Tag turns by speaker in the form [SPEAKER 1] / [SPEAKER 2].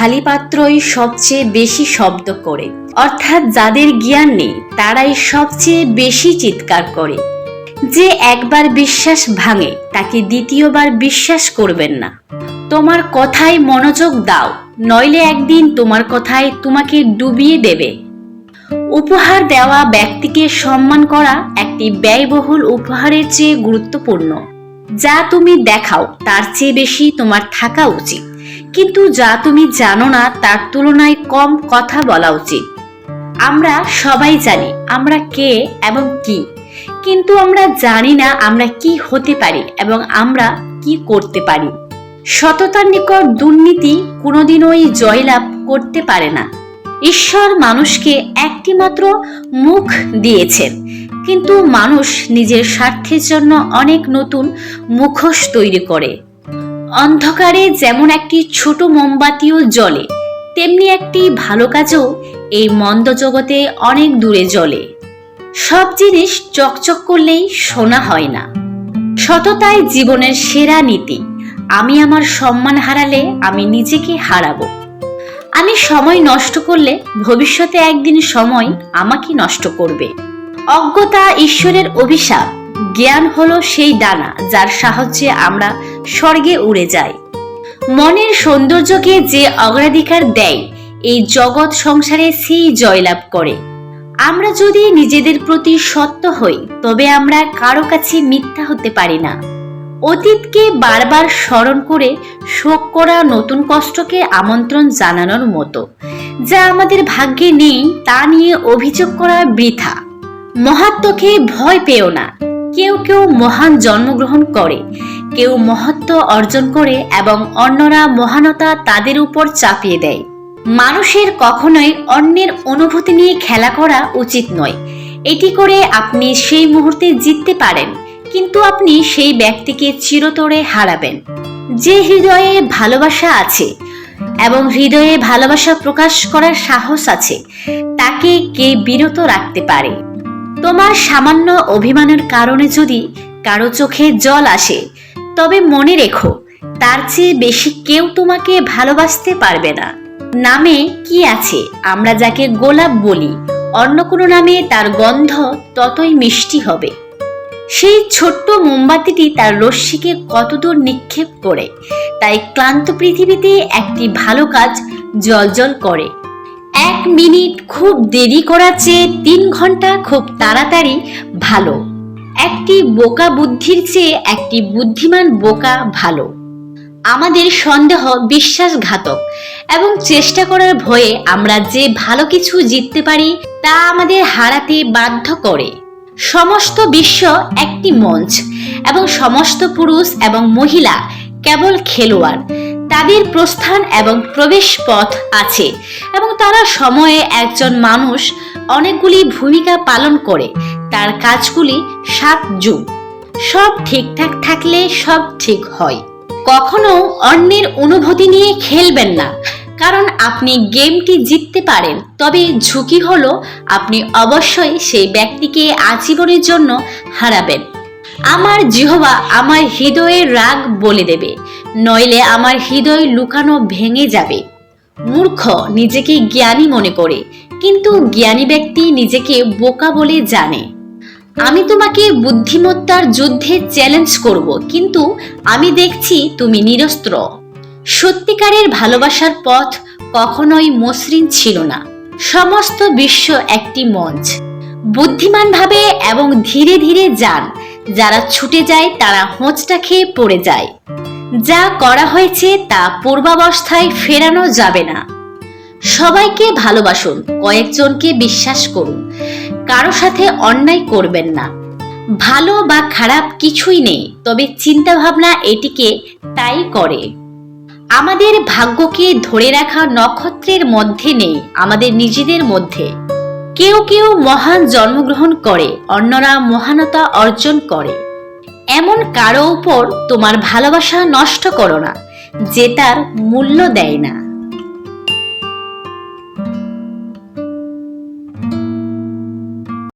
[SPEAKER 1] খালি পাত্রই সবচেয়ে বেশি শব্দ করে। অর্থাৎ যাদের জ্ঞান নেই, তারাই সবচেয়ে বেশি চিৎকার করে। যে একবার বিশ্বাস ভাঙে, তাকে দ্বিতীয়বার বিশ্বাস করবেন না। তোমার কথায় মনোযোগ দাও, নইলে একদিন তোমার কথায় তোমাকে ডুবিয়ে দেবে। উপহার দেওয়া ব্যক্তিকে সম্মান করা একটি ব্যয়বহুল উপহারের চেয়ে গুরুত্বপূর্ণ। যা তুমি দেখাও, তার চেয়ে বেশি তোমার থাকা উচিত। কিন্তু যা তুমি জানো না, তার তুলনায় কম কথা বলা উচিত। আমরা সবাই জানি আমরা কে এবং কি, কিন্তু আমরা জানি না আমরা কি হতে পারি এবং আমরা কি করতে পারি। সততার নিকট দুর্নীতি কোনোদিনই জয়লাভ করতে পারে না। ঈশ্বর মানুষকে একটি মাত্র মুখ দিয়েছেন কিন্তু মানুষ নিজের স্বার্থের জন্য অনেক নতুন মুখোশ তৈরি করে। অন্ধকারে যেমন একটি ছোট মোমবাতিও জ্বলে, তেমনি একটি ভালো কাজও এই মন্দ জগতে অনেক দূরে জ্বলে। সব জিনিস চকচক করলেই শোনা হয় না। সততাই জীবনের সেরা নীতি। আমি আমার সম্মান হারালে আমি নিজেকে হারাবো। আমি সময় নষ্ট করলে ভবিষ্যতে একদিন সময় আমাকে নষ্ট করবে। অজ্ঞতা ঈশ্বরের অভিশাপ। জ্ঞান হলো সেই ডানা যার সাহায্যে আমরা স্বর্গে উড়ে যাই। মনের সৌন্দর্যকে যে অগ্রাধিকার দেয়, এই জগৎ সংসারে সেই জয়লাভ করে। আমরা যদি নিজেদের প্রতি সত্য হই, তবে আমরা কারও কাছে মিথ্যা হতে পারি না। অতীতকে বারবার স্মরণ করে শোক করা নতুন কষ্টকে আমন্ত্রণ জানানোর মতো। যা আমাদের ভাগ্যে নেই, তা নিয়ে অভিযোগ করা বৃথা। মহাত্মকে ভয় পেও না। কেউ কেউ মহান জন্মগ্রহণ করে, কেউ মহত্ব অর্জন করে এবং অন্যরা মহানতা তাদের উপর চাপিয়ে দেয়। মানুষের কখনোই অন্যের অনুভূতি নিয়ে খেলা করা উচিত নয়। এটি করে আপনি সেই মুহূর্তে জিততে পারেন, কিন্তু আপনি সেই ব্যক্তিকে চিরতরে হারাবেন। যে হৃদয়ে ভালোবাসা আছে এবং হৃদয়ে ভালোবাসা প্রকাশ করার সাহস আছে, তাকে কে বিরত রাখতে পারে? তোমার সামান্য অভিমানের কারণে যদি কারও চোখে জল আসে, তবে মনে রেখো, তার চেয়ে বেশি কেউ তোমাকে ভালোবাসতে পারবে না। নামে কি আছে, আমরা যাকে গোলাপ বলি, অন্য কোনো নামে তার গন্ধ ততই মিষ্টি হবে। সেই ছোট্ট মোমবাতিটি তার রশ্মিকে কতদূর নিক্ষেপ করে, তাই ক্লান্ত পৃথিবীতে একটি ভালো কাজ জলজল করে। এক মিনিট খুব দেরি করার চেয়ে তিন ঘণ্টা খুব তাড়াতাড়ি, ভালো। একটি বোকা বুদ্ধির চেয়ে একটি বুদ্ধিমান বোকা ভালো। আমাদের সন্দেহ বিশ্বাসঘাতক এবং চেষ্টা করার ভয়ে আমরা যে ভালো কিছু জিততে পারি, তা আমাদের হারাতে বাধ্য করে। সমস্ত বিশ্ব একটি মঞ্চ এবং সমস্ত পুরুষ এবং মহিলা কেবল খেলোয়াড়। তাদের প্রস্থান এবং প্রবেশ পথ আছে এবং তারা সময়ে একজন মানুষ অনেকগুলি ভূমিকা পালন করে। তার কাজগুলি সাত যুগ। সব ঠিকঠাক থাকলে সব ঠিক হয়। কখনো অন্যের অনুভূতি নিয়ে খেলবেন না, কারণ আপনি গেমটি জিততে পারেন। তবে ঝুঁকি হলো আপনি অবশ্যই সেই ব্যক্তিকে আজীবনের জন্য হারাবেন। আমার জিহবা আমার হৃদয়ের রাগ বলে দেবে। নইলে আমার হৃদয় লুকানো ভেঙে যাবে। মূর্খ নিজেকে জ্ঞানী মনে করে, কিন্তু জ্ঞানী ব্যক্তি নিজেকে বোকা বলে জানে। আমি তোমাকে বুদ্ধিমত্তার যুদ্ধে চ্যালেঞ্জ করব, কিন্তু আমি দেখছি তুমি নিরস্ত্র। সত্যিকারের ভালোবাসার পথ কখনোই মসৃণ ছিল না। সমস্ত বিশ্ব একটি মঞ্চ। বুদ্ধিমানভাবে এবং ধীরে ধীরে যান, যারা ছুটে যায় তারা হোঁচটা খেয়ে পড়ে যায়। যা করা হয়েছে তা পূর্বাবস্থায় ফেরানো যাবে না। সবাইকে ভালোবাসুন, কয়েকজনকে বিশ্বাস করুন, কারও সাথে অন্যায় করবেন না। ভালো বা খারাপ কিছুই নেই, তবে চিন্তা ভাবনা এটিকে তাই করে। আমাদের ভাগ্যকে ধরে রাখা নক্ষত্রের মধ্যে নেই, আমাদের নিজেদের মধ্যে। কেউ কেউ মহান জন্মগ্রহণ করে, অন্যরা মহানতা অর্জন করে। এমন কারও উপর তোমার ভালোবাসা নষ্ট করো না যে তার মূল্য দেয় না।